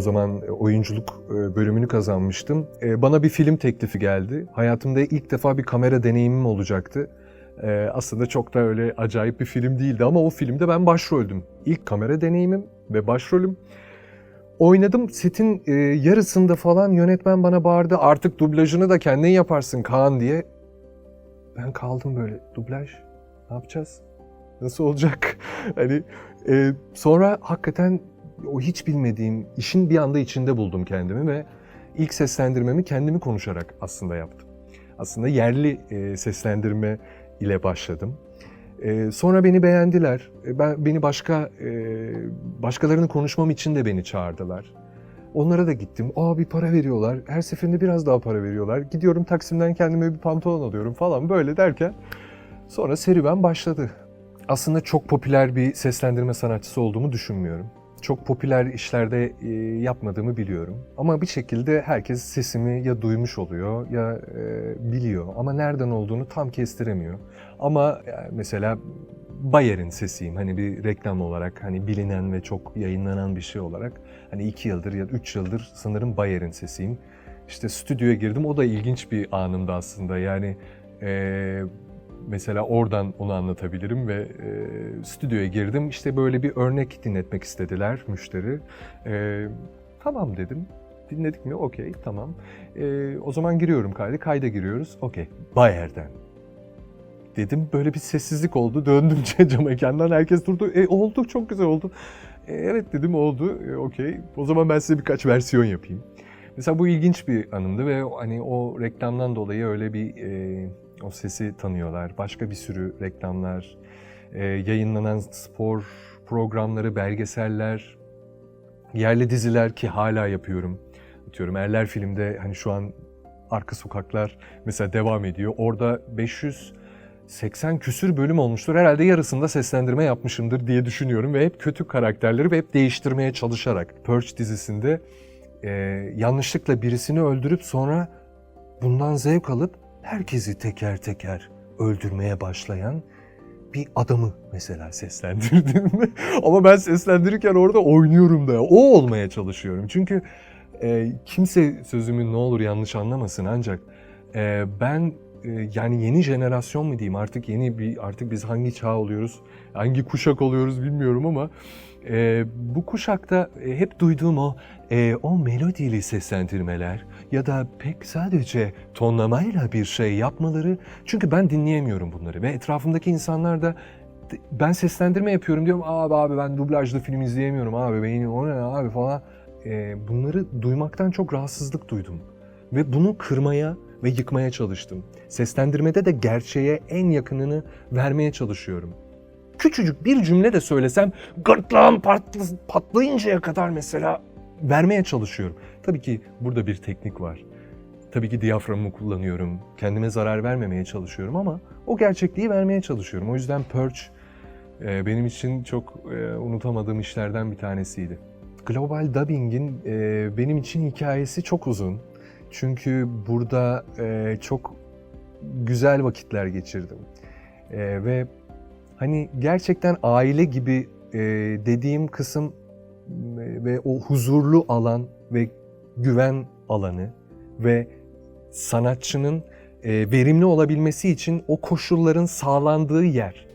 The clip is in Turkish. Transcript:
O zaman oyunculuk e, bölümünü kazanmıştım. E, Bana bir film teklifi geldi. Hayatımda ilk defa bir kamera deneyimim olacaktı. E, Aslında çok da öyle acayip bir film değildi ama o filmde ben başroldüm. İlk kamera deneyimim ve başrolüm. Oynadım. Setin e, yarısında falan yönetmen bana bağırdı. Artık dublajını da kendin yaparsın Kaan diye. Ben kaldım böyle. Dublaj ne yapacağız? Nasıl olacak? hani e, sonra hakikaten o hiç bilmediğim işin bir anda içinde buldum kendimi ve ilk seslendirmemi kendimi konuşarak aslında yaptım. Aslında yerli e, seslendirme ile başladım. E, sonra beni beğendiler. E, ben beni başka e, başkalarını konuşmam için de beni çağırdılar. Onlara da gittim. Aa bir para veriyorlar. Her seferinde biraz daha para veriyorlar. Gidiyorum Taksim'den kendime bir pantolon alıyorum falan böyle derken sonra serüven başladı. Aslında çok popüler bir seslendirme sanatçısı olduğumu düşünmüyorum. Çok popüler işlerde e, yapmadığımı biliyorum. Ama bir şekilde herkes sesimi ya duymuş oluyor ya e, biliyor. Ama nereden olduğunu tam kestiremiyor. Ama yani mesela Bayer'in sesiyim. Hani bir reklam olarak hani bilinen ve çok yayınlanan bir şey olarak. Hani iki yıldır ya üç yıldır sanırım Bayer'in sesiyim. İşte stüdyoya girdim. O da ilginç bir anımdı aslında. Yani e, mesela oradan onu anlatabilirim ve e, stüdyoya girdim. İşte böyle bir örnek dinletmek istediler müşteri. E, tamam dedim. Dinledik mi? Okey, tamam. E, o zaman giriyorum kayda. Kayda giriyoruz. Okey. Bayer'den dedim. Böyle bir sessizlik oldu. Döndüm cam mekandan. Herkes durdu. E oldu çok güzel oldu. E, evet dedim oldu. E, Okey. O zaman ben size birkaç versiyon yapayım. Mesela bu ilginç bir anımdı ve hani o reklamdan dolayı öyle bir e, o sesi tanıyorlar. Başka bir sürü reklamlar, e, yayınlanan spor programları, belgeseller, yerli diziler ki hala yapıyorum. Atıyorum Erler filmde hani şu an Arka Sokaklar mesela devam ediyor. Orada 500 80 küsür bölüm olmuştur. Herhalde yarısında seslendirme yapmışımdır diye düşünüyorum ve hep kötü karakterleri ve hep değiştirmeye çalışarak. Purge dizisinde e, yanlışlıkla birisini öldürüp sonra bundan zevk alıp herkesi teker teker öldürmeye başlayan bir adamı mesela seslendirdim. Ama ben seslendirirken orada oynuyorum da. O olmaya çalışıyorum. Çünkü e, kimse sözümü ne olur yanlış anlamasın ancak e, ben yani yeni jenerasyon mu diyeyim? Artık yeni bir artık biz hangi çağ oluyoruz hangi kuşak oluyoruz bilmiyorum ama e, bu kuşakta e, hep duyduğum o e, o melodili seslendirmeler ya da pek sadece tonlamayla bir şey yapmaları çünkü ben dinleyemiyorum bunları ve etrafımdaki insanlar da ben seslendirme yapıyorum diyorum abi abi ben dublajlı film izleyemiyorum abi beyni o ne abi? falan. E, bunları duymaktan çok rahatsızlık duydum ve bunu kırmaya ve yıkmaya çalıştım. Seslendirmede de gerçeğe en yakınını vermeye çalışıyorum. Küçücük bir cümle de söylesem gırtlağım patlayıncaya kadar mesela vermeye çalışıyorum. Tabii ki burada bir teknik var. Tabii ki diyaframımı kullanıyorum. Kendime zarar vermemeye çalışıyorum ama o gerçekliği vermeye çalışıyorum. O yüzden Purge e, benim için çok e, unutamadığım işlerden bir tanesiydi. Global Dubbing'in e, benim için hikayesi çok uzun. Çünkü burada e, çok güzel vakitler geçirdim. E, ve hani gerçekten aile gibi e, dediğim kısım e, ve o huzurlu alan ve güven alanı ve sanatçının e, verimli olabilmesi için o koşulların sağlandığı yer.